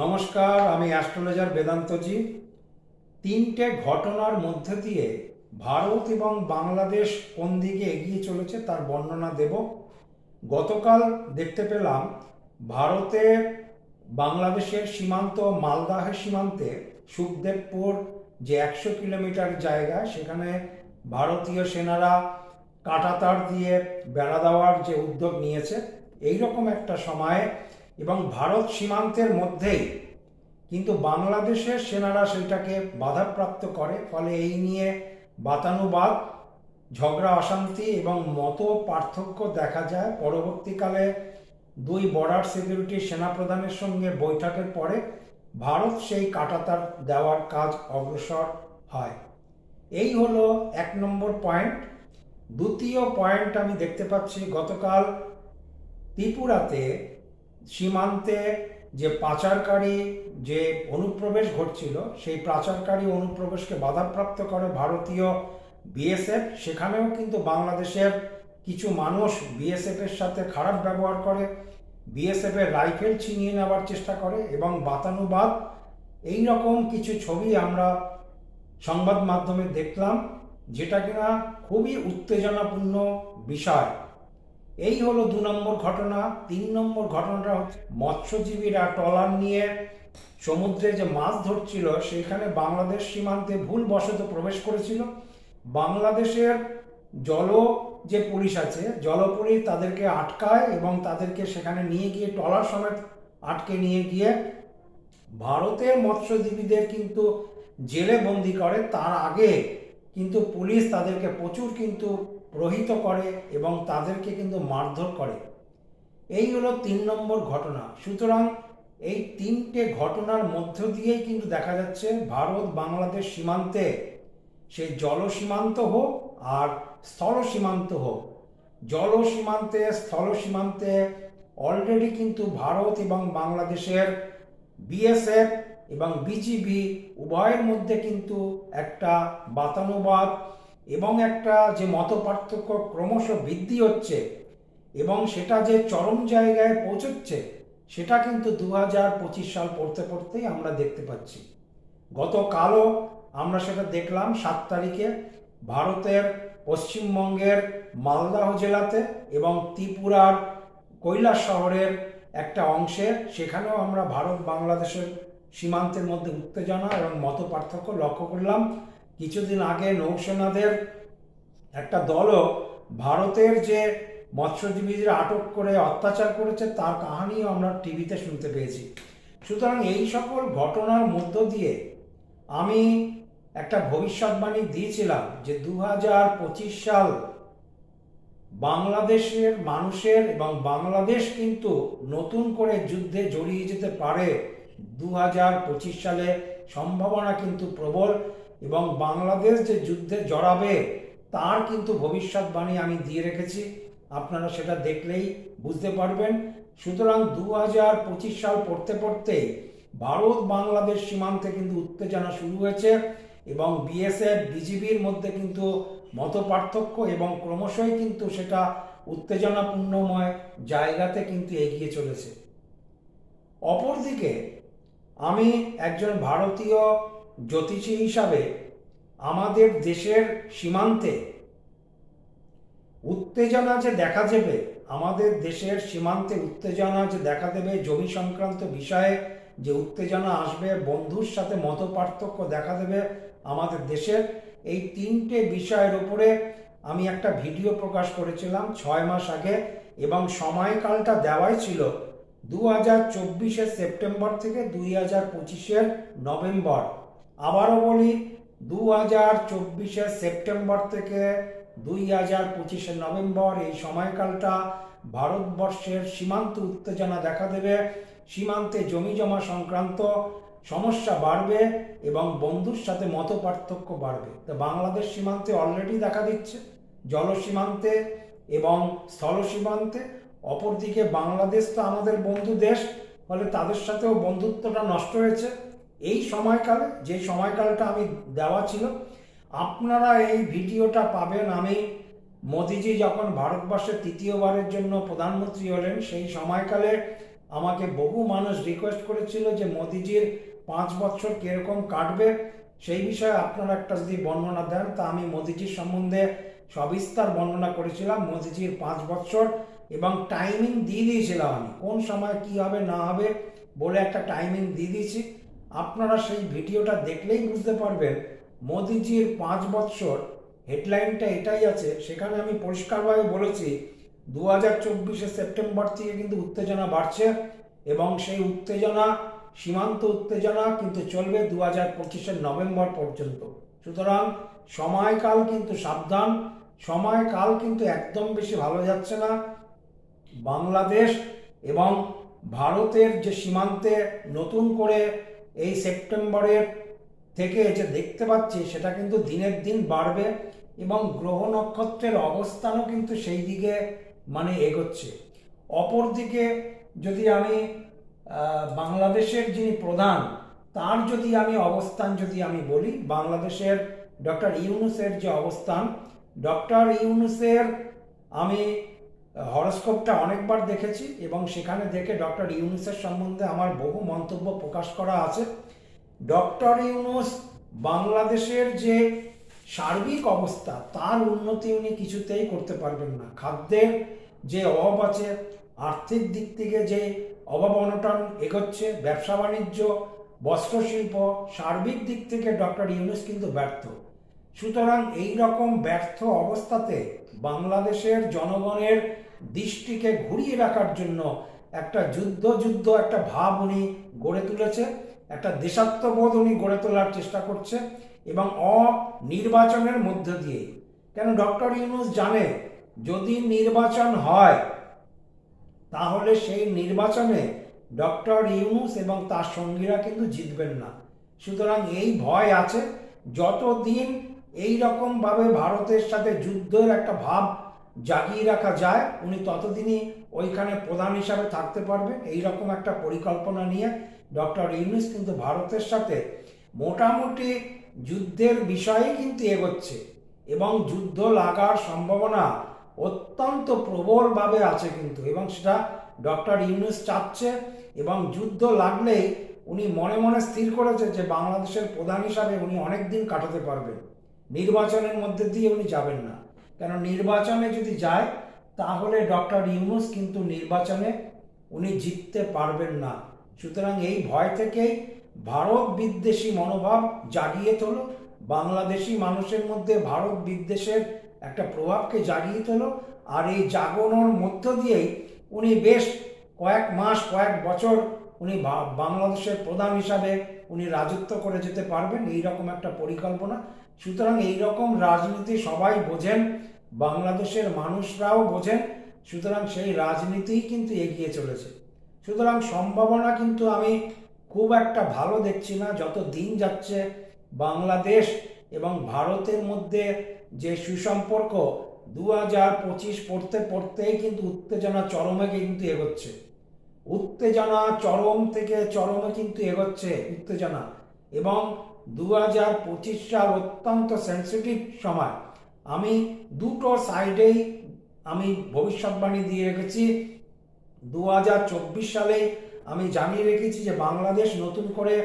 নমস্কার, আমি অ্যাস্ট্রোলজার বেদান্তজি। তিনটে ঘটনার মধ্যে দিয়ে ভারত এবং বাংলাদেশ কোন দিকে এগিয়ে চলেছে তার বর্ণনা দেব। গতকাল দেখতে পেলাম ভারতে বাংলাদেশের সীমান্ত মালদাহের সীমান্তে সুখদেবপুর যে একশো কিলোমিটার জায়গা, সেখানে ভারতীয় সেনারা কাঁটাতার দিয়ে বেড়া দেওয়ার যে উদ্যোগ নিয়েছে এই রকম একটা সময়ে এবং ভারত সীমান্তের মধ্যেই। কিন্তু বাংলাদেশের সেনারা সেটাকে বাধাপ্রাপ্ত করে, ফলে এই নিয়ে বাতানুবাদ, ঝগড়া, অশান্তি এবং মত পার্থক্য দেখা যায়। পরবর্তীকালে দুই বর্ডার সিকিউরিটি সেনাপ্রধানের সঙ্গে বৈঠকের পরে ভারত সেই কাটাতার দেওয়ার কাজ অগ্রসর হয়। এই হলো এক নম্বর পয়েন্ট দ্বিতীয় পয়েন্ট আমি দেখতে পাচ্ছি, গতকাল ত্রিপুরাতে সীমান্তে যে পাচারকারী যে অনুপ্রবেশ ঘটছিল, সেই পাচারকারী অনুপ্রবেশকে বাধাপ্রাপ্ত করে ভারতীয় বিএসএফ। সেখানেও কিন্তু বাংলাদেশের কিছু মানুষ বিএসএফ এর সাথে খারাপ ব্যবহার করে, বিএসএফ এর রাইফেল ছিনিয়ে নেওয়ার চেষ্টা করে এবং বাতানুবাদ। এই রকম কিছু ছবি আমরা সংবাদ মাধ্যমে দেখলাম, যেটা কিনা খুবই উত্তেজনাপূর্ণ বিষয়। এই হলো দু নম্বর ঘটনা। তিন নম্বর ঘটনাটা হচ্ছে মৎস্যজীবীরা ট্রলার নিয়ে সমুদ্রে যে মাছ ধরছিল, সেখানে বাংলাদেশ সীমান্তে ভুলবশত প্রবেশ করেছিল। বাংলাদেশের জল যে পুলিশ আছে জলপুলিশ তাদেরকে আটকায় এবং তাদেরকে সেখানে নিয়ে গিয়ে ট্রলার সমেত আটকে নিয়ে গিয়ে ভারতের মৎস্যজীবীদের কিন্তু জেলে বন্দি করে। তার আগে কিন্তু পুলিশ তাদেরকে প্রচুর কিন্তু প্রহিত করে এবং তাদেরকে কিন্তু মারধর করে। এই হলো তিন নম্বর ঘটনা। সুতরাং এই তিনটে ঘটনার মধ্য দিয়েই কিন্তু দেখা যাচ্ছে ভারত বাংলাদেশ সীমান্তে সেই জল সীমান্ত হোক আর স্থল সীমান্ত হোক। জল সীমান্তে স্থল সীমান্তে অলরেডি কিন্তু ভারত এবং বাংলাদেশের বিএসএফ এবং বিজিবি উভয়ের মধ্যে কিন্তু একটা বাতানুবাদ এবং একটা যে মত পার্থক্য ক্রমশ বৃদ্ধি হচ্ছে এবং সেটা যে চরম জায়গায় পৌঁছচ্ছে, সেটা কিন্তু দু হাজার পঁচিশ সাল পড়তে পড়তেই আমরা দেখতে পাচ্ছি। গতকালও আমরা সেটা দেখলাম সাত তারিখে ভারতের পশ্চিমবঙ্গের মালদাহ জেলাতে এবং ত্রিপুরার কৈলাস শহরের একটা অংশে, সেখানেও আমরা ভারত বাংলাদেশের সীমান্তের মধ্যে উত্তেজনা এবং মত পার্থক্য লক্ষ্য করলাম। কিছুদিন আগে নৌসেনাদের একটা দলও ভারতের যে মৎস্যজীবীদের আটক করে অত্যাচার করেছে, তার কাহানিও আমরা টিভিতে শুনতে পেয়েছি। সুতরাং এই সকল ঘটনার মধ্য দিয়ে আমি একটা ভবিষ্যৎবাণী দিয়েছিলাম যে দু হাজার পঁচিশ সাল বাংলাদেশের মানুষের এবং বাংলাদেশ কিন্তু নতুন করে যুদ্ধে জড়িয়ে যেতে পারে। দু হাজার পঁচিশ সালে সম্ভাবনা কিন্তু প্রবল। এবং বাংলাদেশ যে যুদ্ধে জড়াবে, তার কিন্তু ভবিষ্যৎবাণী আমি দিয়ে রেখেছি। আপনারা সেটা দেখলেই বুঝতে পারবেন। সুতরাং দু হাজার পঁচিশ সাল পড়তে পড়তে ভারত বাংলাদেশ সীমান্তে কিন্তু উত্তেজনা শুরু হয়েছে এবং বিএসএফ, বিজিবির মধ্যে কিন্তু মত পার্থক্য এবং ক্রমশই কিন্তু সেটা উত্তেজনাপূর্ণময় জায়গাতে কিন্তু এগিয়ে চলেছে। অপরদিকে আমি একজন ভারতীয় জ্যোতিষী হিসাবে আমাদের দেশের সীমান্তে উত্তেজনা যে দেখা যাবে আমাদের দেশের সীমান্তে উত্তেজনা যে দেখা দেবে জমি সংক্রান্ত বিষয়ে যে উত্তেজনা আসবে, বন্ধুর সাথে মত পার্থক্য দেখা দেবে আমাদের দেশের, এই তিনটে বিষয়ের উপরে আমি একটা ভিডিও প্রকাশ করেছিলাম ছয় মাস আগে এবং সময়কালটা দেওয়াই ছিল দু হাজার চব্বিশের সেপ্টেম্বর থেকে দুই হাজার পঁচিশের নভেম্বর। আবারও বলি দু হাজার চব্বিশে সেপ্টেম্বর থেকে দুই হাজার পঁচিশে নভেম্বর এই সময়কালটা ভারতবর্ষের সীমান্ত উত্তেজনা দেখা দেবে, সীমান্তে জমি জমা সংক্রান্ত সমস্যা বাড়বে এবং বন্ধুর সাথে মত পার্থক্য বাড়বে। তো বাংলাদেশ সীমান্তে অলরেডি দেখা দিচ্ছে, জল সীমান্তে এবং স্থল সীমান্তে। অপরদিকে বাংলাদেশ তো আমাদের বন্ধু দেশ, ফলে তাদের সাথেও বন্ধুত্বটা নষ্ট হয়েছে। এই সময়কালে, যে সময়কালটা আমি দেওয়া ছিল, আপনারা এই ভিডিওটা পাবেন আমি মোদিজি যখন ভারতবর্ষের তৃতীয়বারের জন্য প্রধানমন্ত্রী হলেন, সেই সময়কালে আমাকে বহু মানুষ রিকোয়েস্ট করেছিল যে মোদিজির পাঁচ বছর কীরকম কাটবে, সেই বিষয়ে আপনারা একটা যদি বর্ণনা দেন, তা আমি মোদিজির সম্বন্ধে সবিস্তার বর্ণনা করেছিলাম, মোদিজির পাঁচ বছর এবং টাইমিং দিয়ে দিয়েছিলাম আমি, কোন সময় কি হবে, না হবে বলে একটা টাইমিং দিয়ে দিয়েছি। আপনারা সেই ভিডিওটা দেখলেই বুঝতে পারবেন মোদিজির পাঁচ বছর হেডলাইনটা এটাই আছে। সেখানে আমি পরিষ্কারভাবে বলেছি দু হাজার চব্বিশে সেপ্টেম্বর থেকে কিন্তু উত্তেজনা বাড়ছে এবং সেই উত্তেজনা, সীমান্ত উত্তেজনা কিন্তু চলবে দু হাজার পঁচিশের নভেম্বর পর্যন্ত। সুতরাং সময়কাল কিন্তু সাবধান, সময়কাল কিন্তু একদম বেশি ভালো যাচ্ছে না। বাংলাদেশ এবং ভারতের যে সীমান্তে নতুন করে এই সেপ্টেম্বরের থেকে যে দেখতে পাচ্ছি, সেটা কিন্তু দিনের দিন বাড়বে এবং গ্রহ নক্ষত্রের অবস্থানও কিন্তু সেই দিকে মানে এগোচ্ছে। অপরদিকে যদি আমি বাংলাদেশের যিনি প্রধান, তার যদি আমি অবস্থান যদি আমি বলি, বাংলাদেশের ডক্টর ইউনুসের যে অবস্থান, ডক্টর ইউনুসের আমি হরস্কোপটা অনেকবার দেখেছি এবং সেখানে দেখে ডক্টর ইউনুসের সম্বন্ধে আমার বহু মন্তব্য প্রকাশ করা আছে। ডক্টর ইউনুস বাংলাদেশের যে সার্বিক অবস্থা, তার উন্নতি উনি কিছুতেই করতে পারবেন না। খাদ্যের যে অভাব আছে, আর্থিক দিক থেকে যে অভাব অনটন এগোচ্ছে, ব্যবসা বাণিজ্য, বস্ত্রশিল্প, সার্বিক দিক থেকে ডক্টর ইউনুস কিন্তু ব্যর্থ। সুতরাং এই রকম ব্যর্থ অবস্থাতে বাংলাদেশের জনগণের দৃষ্টিকে ঘুরিয়ে রাখার জন্য একটা যুদ্ধ যুদ্ধ, একটা ভাব উনি গড়ে তুলেছে, একটা দেশাত্মবোধ উনি গড়ে তোলার চেষ্টা করছে এবং অনির্বাচনের মধ্য দিয়ে। কেন ডক্টর ইউনুস জানে, যদি নির্বাচন হয়, তাহলে সেই নির্বাচনে ডক্টর ইউনুস এবং তার সঙ্গীরা কিন্তু জিতবেন না। সুতরাং এই ভয় আছে, যতদিন এই রকমভাবে ভারতের সাথে যুদ্ধের একটা ভাব জাগিয়ে রাখা যায়, উনি ততদিনই ওইখানে প্রধান হিসাবে থাকতে পারবেন। এই রকম একটা পরিকল্পনা নিয়ে ডক্টর ইউনুস কিন্তু ভারতের সাথে মোটামুটি যুদ্ধের বিষয়ে কিন্তু এগোচ্ছে এবং যুদ্ধ লাগার সম্ভাবনা অত্যন্ত প্রবলভাবে আছে কিন্তু এবং সেটা ডক্টর ইউনুস চাচ্ছে এবং যুদ্ধ লাগলেই উনি মনে মনে স্থির করেছে যে বাংলাদেশের প্রধান হিসাবে উনি অনেক দিন কাটাতে পারবেন। নির্বাচনের মধ্যে দিয়ে উনি যাবেন না। কেন নির্বাচনে যদি যায়, তাহলে ডক্টর ইউনুস কিন্তু নির্বাচনে উনি জিততে পারবেন না। সুতরাং এই ভয় থেকেই ভারত বিদ্বেষী মনোভাব জাগিয়ে তোলো। বাংলাদেশি মানুষের মধ্যে ভারত বিদ্বেষের একটা প্রভাবকে জাগিয়ে তোলো। আর এই জাগনোর মধ্য দিয়েই উনি বেশ কয়েক মাস, কয়েক বছর উনি বাংলাদেশের প্রধান হিসাবে উনি রাজত্ব করে যেতে পারবেন। এই রকম একটা পরিকল্পনা সুতরাং এই রকম রাজনীতি সবাই বোঝেন, বাংলাদেশের মানুষরাও বোঝেন, সুতরাং সেই রাজনীতিই কিন্তু এগিয়ে চলেছে। সুতরাং সম্ভাবনা কিন্তু আমি খুব একটা ভালো দেখছি না, যত দিন যাচ্ছে বাংলাদেশ এবং ভারতের মধ্যে যে সুসম্পর্ক দু হাজার পঁচিশ পড়তে পড়তেই কিন্তু উত্তেজনা চরমে কিন্তু এগোচ্ছে। উত্তেজনা চরম থেকে চরমে কিন্তু এগোচ্ছে উত্তেজনা এবং দু হাজার পঁচিশ সাল অত্যন্ত সেন্সিটিভ সময়। আমি দুটো সাইডেই আমি ভবিষ্যৎবাণী দিয়ে রেখেছি। দু হাজার চব্বিশ সালে আমি জানিয়ে রেখেছি যে বাংলাদেশ নতুন করে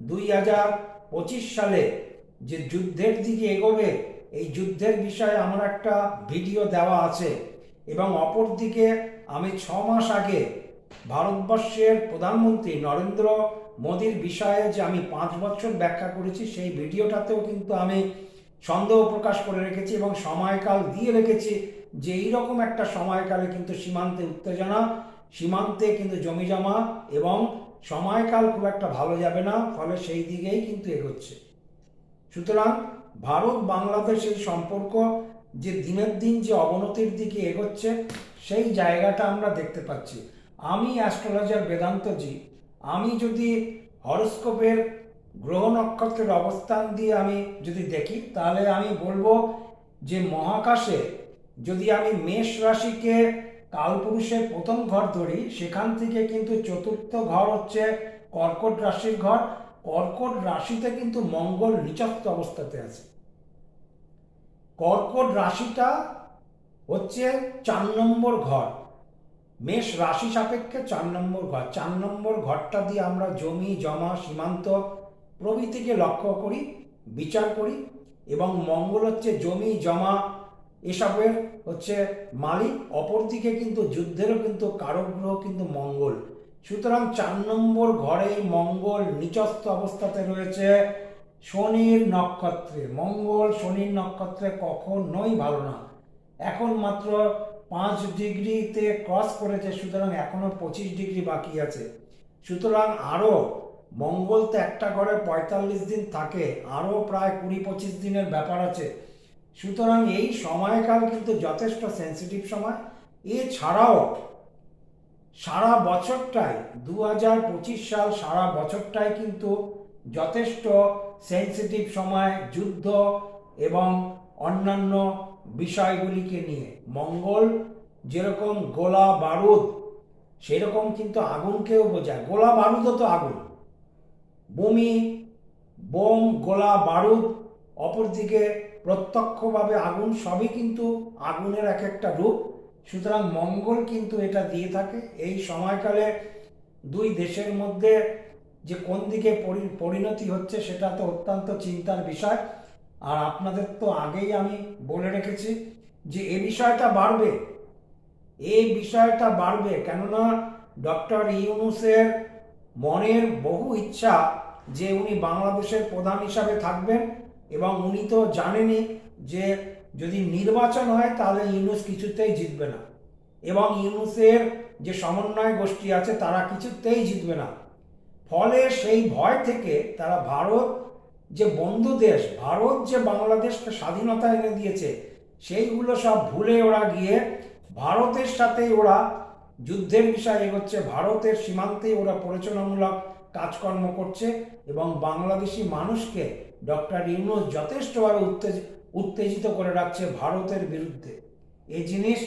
দুই হাজার পঁচিশ সালে যে যুদ্ধের দিকে এগোবে, এই যুদ্ধের বিষয়ে আমার একটা ভিডিও দেওয়া আছে। এবং অপরদিকে আমি ছ মাস আগে ভারতবর্ষের প্রধানমন্ত্রী নরেন্দ্র মোদীর বিষয়ে যে আমি পাঁচ বছর ব্যাখ্যা করেছি, সেই ভিডিওটাতেও কিন্তু আমি সন্দেহ প্রকাশ করে রেখেছি এবং সময়কাল দিয়ে রেখেছি যে এইরকম একটা সময়কালে কিন্তু সীমান্তে উত্তেজনা, সীমান্তে কিন্তু জমি জমা এবং সময়কাল খুব একটা ভালো যাবে না, ফলে সেই দিকেই কিন্তু এগোচ্ছে। সুতরাং ভারত বাংলাদেশের সম্পর্ক যে দিনের দিন যে অবনতির দিকে এগোচ্ছে, সেই জায়গাটা আমরা দেখতে পাচ্ছি। আমি অ্যাস্ট্রোলজার বেদান্তজি আমি যদি হরস্কোপের গ্রহ নক্ষত্রের অবস্থান দিয়ে আমি যদি দেখি, তাহলে আমি বলব যে মহাকাশে যদি আমি মেষ রাশিকে কালপুরুষের প্রথম ঘর ধরি, সেখান থেকে কিন্তু চতুর্থ ঘর হচ্ছে কর্কট রাশির ঘর। কর্কট রাশিতে কিন্তু মঙ্গল নিচস্থ অবস্থাতে আছে। কর্কট রাশিটা হচ্ছে চার নম্বর ঘর। মেষ রাশি সাপেক্ষে চার নম্বর ঘর। চার নম্বর ঘরটা দিয়ে আমরা জমি, জমা, সীমান্ত প্রভৃতিকে লক্ষ্য করি, বিচার করি এবং মঙ্গল হচ্ছে জমি, জমা এসবের হচ্ছে মালিক। অপরদিকে কিন্তু যুদ্ধেরও কিন্তু কারক গ্রহ কিন্তু মঙ্গল। সুতরাং চার নম্বর ঘরে মঙ্গল নিচস্থ অবস্থাতে রয়েছে শনির নক্ষত্রে। মঙ্গল শনির নক্ষত্রে কখনোই ভালো না। এখন মাত্র পাঁচ ডিগ্রিতে ক্রস করেছে, সুতরাং এখনও পঁচিশ ডিগ্রি বাকি আছে। সুতরাং আরও মঙ্গল তো একটা ঘরে পঁয়তাল্লিশ দিন থাকে, আরও প্রায় কুড়ি পঁচিশ দিনের ব্যাপার আছে। সুতরাং এই সময়কাল কিন্তু যথেষ্ট সেন্সিটিভ সময়। এছাড়াও সারা বছরটাই দু হাজার পঁচিশ সাল সারা বছরটাই কিন্তু যথেষ্ট সেন্সিটিভ সময়, যুদ্ধ এবং অন্যান্য বিষয়গুলিকে নিয়ে। মঙ্গল যেরকম গোলা বারুদ, সেরকম কিন্তু আগুনকেও বোঝায়। গোলা বারুদও তো আগুন। বমি, বোম, গোলা বারুদ, অপরদিকে প্রত্যক্ষভাবে আগুন সবই কিন্তু আগুনের এক একটা রূপ। সুতরাং মঙ্গল কিন্তু এটা দিয়ে থাকে। এই সময়কালে দুই দেশের মধ্যে যে কোন দিকে পরি- পরিণতি হচ্ছে সেটা তো অত্যন্ত চিন্তার বিষয়। আর আপনাদের তো আগেই আমি বলে রেখেছি যে এ বিষয়টা বাড়বে। এই বিষয়টা বাড়বে কেননা ডক্টর ইউনুসের মনের বহু ইচ্ছা যে উনি বাংলাদেশের প্রধান হিসাবে থাকবেন এবং উনি তো জানেনই যে যদি নির্বাচন হয় তাহলে ইউনুস কিছুতেই জিতবে না। এবং ইউনুসের যে সমন্বয় গোষ্ঠী আছে তারা কিছুতেই জিতবে না। ফলে সেই ভয় থেকে তারা ভারত যে বন্ধু দেশ, ভারত যে বাংলাদেশকে স্বাধীনতা এনে দিয়েছে, সেইগুলো সব ভুলে ওরা গিয়ে ভারতের সাথেই ওরা যুদ্ধের বিষয় এগোচ্ছে, ভারতের সীমান্তেই ওরা প্ররোচনামূলক কাজকর্ম করছে এবং বাংলাদেশি মানুষকে ডক্টর ইউনুস যথেষ্টভাবে উত্তেজ, উত্তেজিত করে রাখছে ভারতের বিরুদ্ধে। এই জিনিস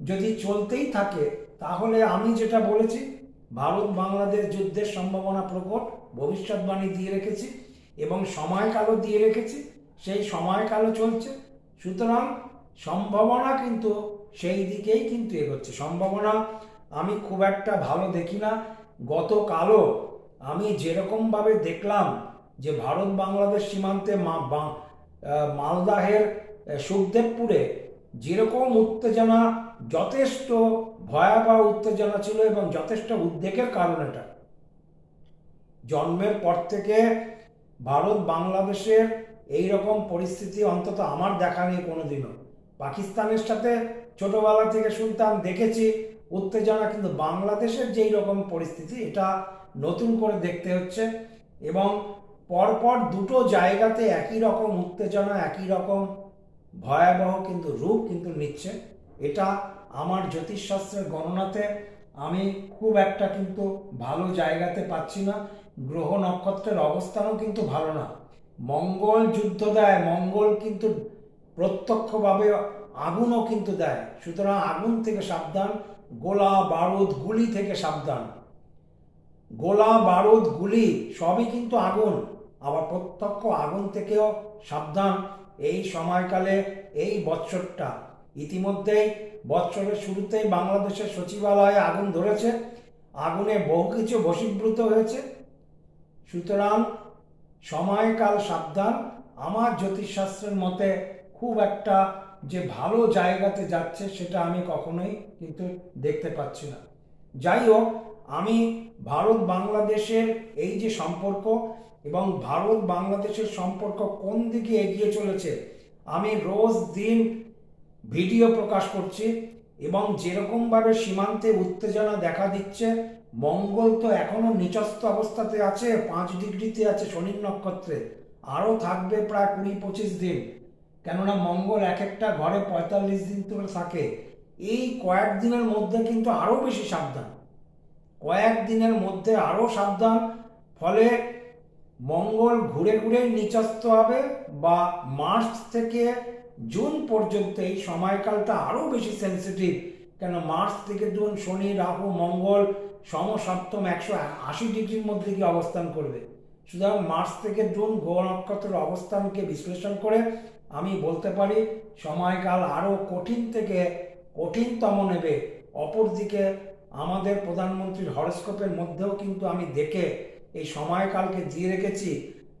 যদি চলতেই থাকে, তাহলে আমি যেটা বলেছি ভারত বাংলাদেশ যুদ্ধের সম্ভাবনা প্রকট, ভবিষ্যৎবাণী দিয়ে রেখেছি। এবং সময়কালও দিয়ে রেখেছি, সেই সময়কালও চলছে। সুতরাং সম্ভাবনা কিন্তু সেই দিকেই কিন্তু এগোচ্ছে। সম্ভাবনা আমি খুব একটা ভালো দেখি না। গতকালও আমি যেরকমভাবে দেখলাম যে ভারত বাংলাদেশ সীমান্তে মা মালদাহের সুখদেবপুরে যেরকম উত্তেজনা, যথেষ্ট ভয়াবহ উত্তেজনা ছিল এবং যথেষ্ট উদ্বেগের কারণ এটা। জন্মের পর থেকে ভারত বাংলাদেশের এই রকম পরিস্থিতি অন্তত আমার দেখা নেই কোনোদিনও। পাকিস্তানের সাথে ছোটবেলা থেকে শুনতাম দেখেছি, উত্তেজনা, কিন্তু বাংলাদেশের যেই রকম পরিস্থিতি, এটা নতুন করে দেখতে হচ্ছে এবং পরপর দুটো জায়গাতে একই রকম উত্তেজনা, একই রকম ভয়াবহ কিন্তু রূপ কিন্তু নিচ্ছে। এটা আমার জ্যোতিষশাস্ত্রের গণনাতে আমি খুব একটা কিন্তু ভালো জায়গাতে পাচ্ছি না। গ্রহ নক্ষত্রের অবস্থানও কিন্তু ভালো না। মঙ্গল যুদ্ধ দেয়, মঙ্গল কিন্তু প্রত্যক্ষভাবে আগুনও কিন্তু দেয়। সুতরাং আগুন থেকে সাবধান, গোলা, বারুদ, গুলি থেকে সাবধান। গোলা, বারুদ, গুলি সবই কিন্তু আগুন। আবার প্রত্যক্ষ আগুন থেকেও সাবধান এই সময়কালে, এই বৎসরটা। ইতিমধ্যেই বৎসরের শুরুতেই বাংলাদেশের সচিবালয়ে আগুন ধরেছে। আগুনে বহু কিছু বশীভূত হয়েছে। সুতরাং সময়কাল সাবধান। আমার জ্যোতিষশাস্ত্রের মতে খুব একটা যে ভালো জায়গাতে যাচ্ছে সেটা আমি কখনোই কিন্তু দেখতে পাচ্ছি না। যাই হোক আমি ভারত বাংলাদেশের এই যে সম্পর্ক এবং ভারত বাংলাদেশের সম্পর্ক কোন দিকে এগিয়ে চলেছে, আমি রোজ দিন ভিডিও প্রকাশ করছি এবং যেরকমভাবে সীমান্তে উত্তেজনা দেখা দিচ্ছে মঙ্গল তো এখনও নিচস্থ অবস্থাতে আছে, পাঁচ ডিগ্রিতে আছে শনির নক্ষত্রে। আরও থাকবে প্রায় কুড়ি পঁচিশ দিন। কেননা মঙ্গল এক একটা ঘরে পঁয়তাল্লিশ দিন ধরে থাকে। এই কয়েকদিনের মধ্যে কিন্তু আরও বেশি সাবধান। কয়েকদিনের মধ্যে আরও সাবধান, ফলে মঙ্গল ঘুরে ঘুরে নিচস্থ হবে বা মার্চ থেকে জুন পর্যন্ত এই সময়কালটা আরও বেশি সেন্সিটিভ। কেন মার্চ থেকে জুন শনি, রাহু, মঙ্গল সমসপ্তম একশো আশি ডিগ্রির মধ্যে কি অবস্থান করবে। সুতরাং মার্চ থেকে জুন গ্রহ নক্ষত্রের অবস্থানকে বিশ্লেষণ করে আমি বলতে পারি সময়কাল আরও কঠিন থেকে কঠিনতম নেবে। অপরদিকে আমাদের প্রধানমন্ত্রীর হরস্কোপের মধ্যেও কিন্তু আমি দেখে এই সময়কালকে দিয়ে রেখেছি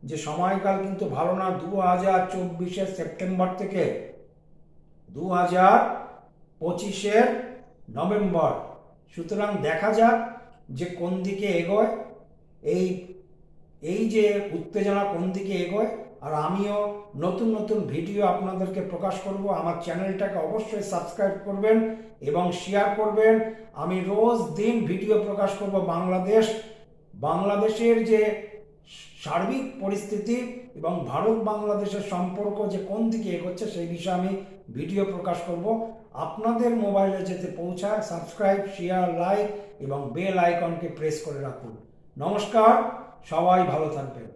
যে সময়কাল কিন্তু ভালো না। দু হাজার চব্বিশের সেপ্টেম্বর থেকে দু হাজার পঁচিশের নভেম্বর। সুতরাং দেখা যাক যে কোন দিকে এগোয়। এই এই যে উত্তেজনা কোন দিকে এগোয়, আর আমিও নতুন নতুন ভিডিও আপনাদেরকে প্রকাশ করব, আমার চ্যানেলটাকে অবশ্যই সাবস্ক্রাইব করবেন এবং শেয়ার করবেন। আমি রোজ দিন ভিডিও প্রকাশ করব বাংলাদেশ, বাংলাদেশের যে সার্বিক পরিস্থিতি এবং ভারত বাংলাদেশের সম্পর্ক যে কোন দিকে এগোচ্ছে সেই বিষয়ে আমি ভিডিও প্রকাশ করব। আপনাদের মোবাইলে যেতে পৌঁছায় সাবস্ক্রাইব শেয়ার লাইক এবং বেল আইকনকে প্রেস করে রাখুন। নমস্কার, সবাই ভালো থাকবেন।